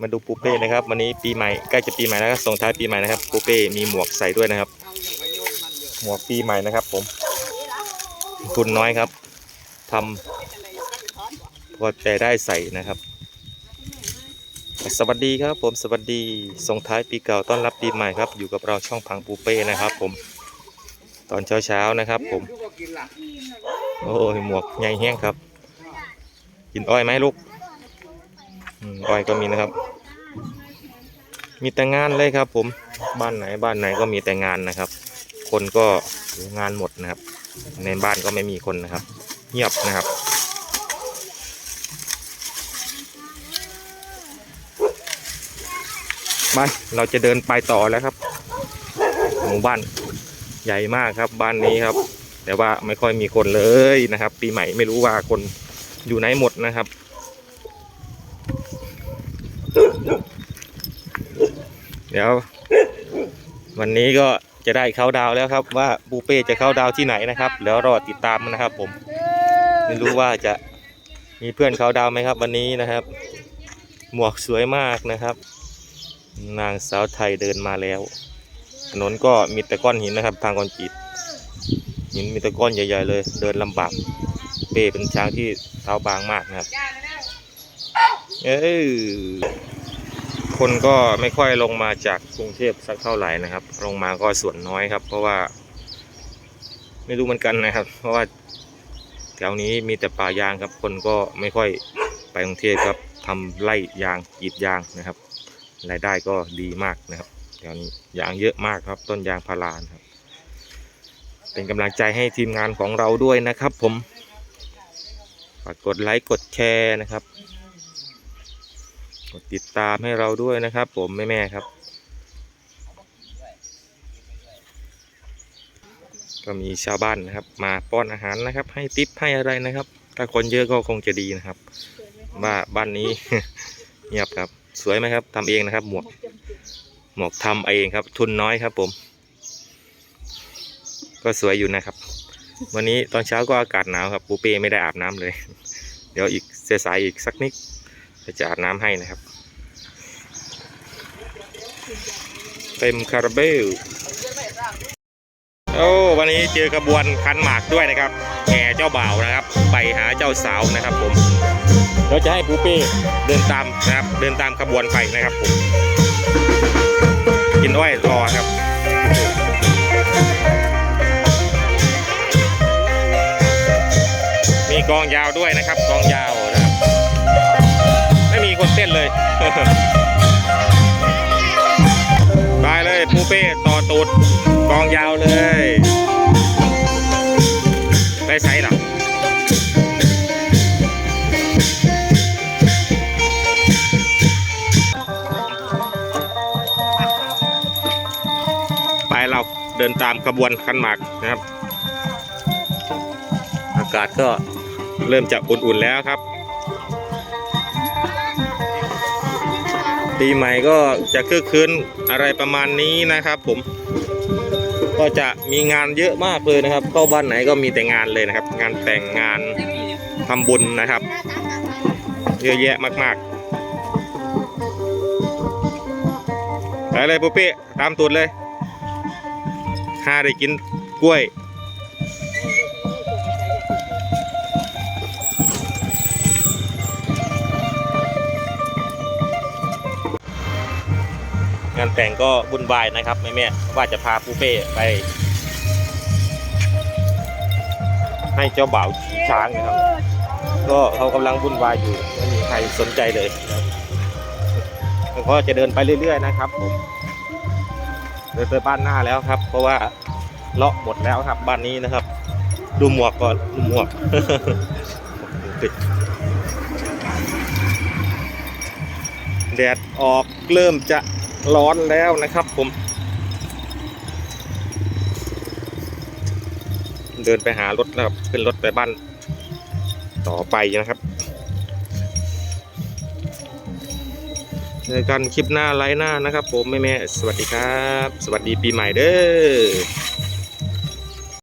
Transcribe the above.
มาดูปูเป้นะครับ วันนี้ปีใหม่ใกล้จะปีใหม่แล้วก็ส่งท้ายปีใหม่นะครับปูเป้มีหมวกใส่ด้วยนะครับ หมวกปีใหม่นะครับ ผมคุณน้อยครับทำว่าแต่ได้ใส่นะครับ สวัสดีครับ ผมสวัสดีส่งท้ายปีเก่าต้อนรับปีใหม่ครับ อยู่กับเราช่องพังปูเป้นะครับ ผม ตอนเช้าๆนะครับ ผม โอ้ยหมวกใหญ่แห้งครับ กินอ้อยไหมลูก อ้อยก็มีนะครับ มีแต่งานเลยครับ ผมบ้านไหนบ้านไหนก็มีแต่งานนะครับ คนก็งานหมดนะครับ ในบ้านก็ไม่มีคนนะครับ เงียบนะครับมาเราจะเดินไปต่อแล้วครับ หมู่บ้านใหญ่มากครับบ้านนี้ครับ แต่ว่าไม่ค่อยมีคนเลยนะครับ ปีใหม่ไม่รู้ว่าคนอยู่ไหนหมดนะครับ ดี๋ยว วันนี้ก็จะได้เข้าดาวแล้วครับ ว่าปูเป้จะเข้าดาวที่ไหนนะครับเดี๋ยวรอติดตามนะครับ ผมไม่รู้ว่าจะมีเพื่อนเขาดาวไหมครับ วันนี้นะครับ หมวกสวยมากนะครับ นางสาวไทยเดินมาแล้ว ถนนก็มีแต่ก้อนหินนะครับ ทางคอนกรีตหินมีแต่ก้อนใหญ่ ๆ เลย เดินลำบากเป้เป็นช้างที่เท้าบางมากนะครับ เออ คนก็ไม่ค่อยลงมาจากกรุงเทพสักเท่าไหร่นะครับ ลงมาก็ส่วนน้อยครับ เพราะว่า ไม่รู้เหมือนกันนะครับ เพราะว่าแถวนี้มีแต่ป่ายางครับ คนก็ไม่ค่อยไปกรุงเทพครับทำไร่ยางกรีดยางนะครับรายได้ก็ดีมากนะครับแถวนี้ยางเยอะมากครับ ต้นยางพารานครับ เป็นกำลังใจให้ทีมงานของเราด้วยนะครับ ผมฝากกดไลค์กดแชร์นะครับ กดติดตามให้เราด้วยนะครับ ผมแม่แม่ครับ ก็มีชาวบ้านนะครับ มาป้อนอาหารนะครับ ให้ติปให้อะไรนะครับ ถ้าคนเยอะก็คงจะดีนะครับ ว่าบ้านนี้เงียบครับ สวยไหมครับทำเองนะครับ หมวกหมวกทำเองครับ ทุนน้อยครับ ผม ก็สวยอยู่นะครับวันนี้ตอนเช้าก็อากาศหนาวครับปูเป้ไม่ได้อาบน้ำเลย เดี๋ยวอีกเสายอีกสักนิด จะอาบน้ำให้นะครับ เต็มคาราเบลโอ้วันนี้เจอขบวนคันหมากด้วยนะครับแห่เจ้าบ่าวนะครับ ไปหาเจ้าสาวนะครับผมเราจะให้ปูเป้เดินตามนะครับ เดินตามขบวนไปนะครับผมกินอ้อยรอครับมีกองยาวด้วยนะครับกองยาว เต้นเลย ไปเลยปูเป้ต่อตูดกองยาวเลยไปไซส์หรอไปเราเดินตามขบวนขันหมากนะครับ อากาศก็เริ่มจะอุ่นๆแล้วครับ ปีใหม่ก็จะคึกคืนอะไรประมาณนี้นะครับ ผม ก็จะมีงานเยอะมากเลยนะครับ เข้าบ้านไหนก็มีแต่งานเลยนะครับ งานแต่งงานทำบุญนะครับ เยอะแยะมากๆไปเลยปุ๊เป้ตามตูดเลยหาได้กินกล้วย งานแต่งก็บุญวายนะครับแม่แม่ว่าจะพาปูเป้ไป ให้เจ้าบ่าวช้างนะครับ ก็เขากำลังบุญวายอยู่ไม่มีใครสนใจเลยนะครับก็จะเดินไปเรื่อย ๆ นะครับผมเดินไปบ้านหน้าแล้วครับ เพราะว่าเลาะหมดแล้วครับบ้านนี้นะครับ ดูหมวกก่อนดูหมวกแดดออกเริ่มจะ ร้อนแล้วนะครับผม เดินไปหารถนะครับ ขึ้นรถไปบ้าน ต่อไปนะครับเจอกันคลิปหน้าไลฟ์หน้านะครับ ผมแม่แม่สวัสดีครับ สวัสดีปีใหม่เด้อ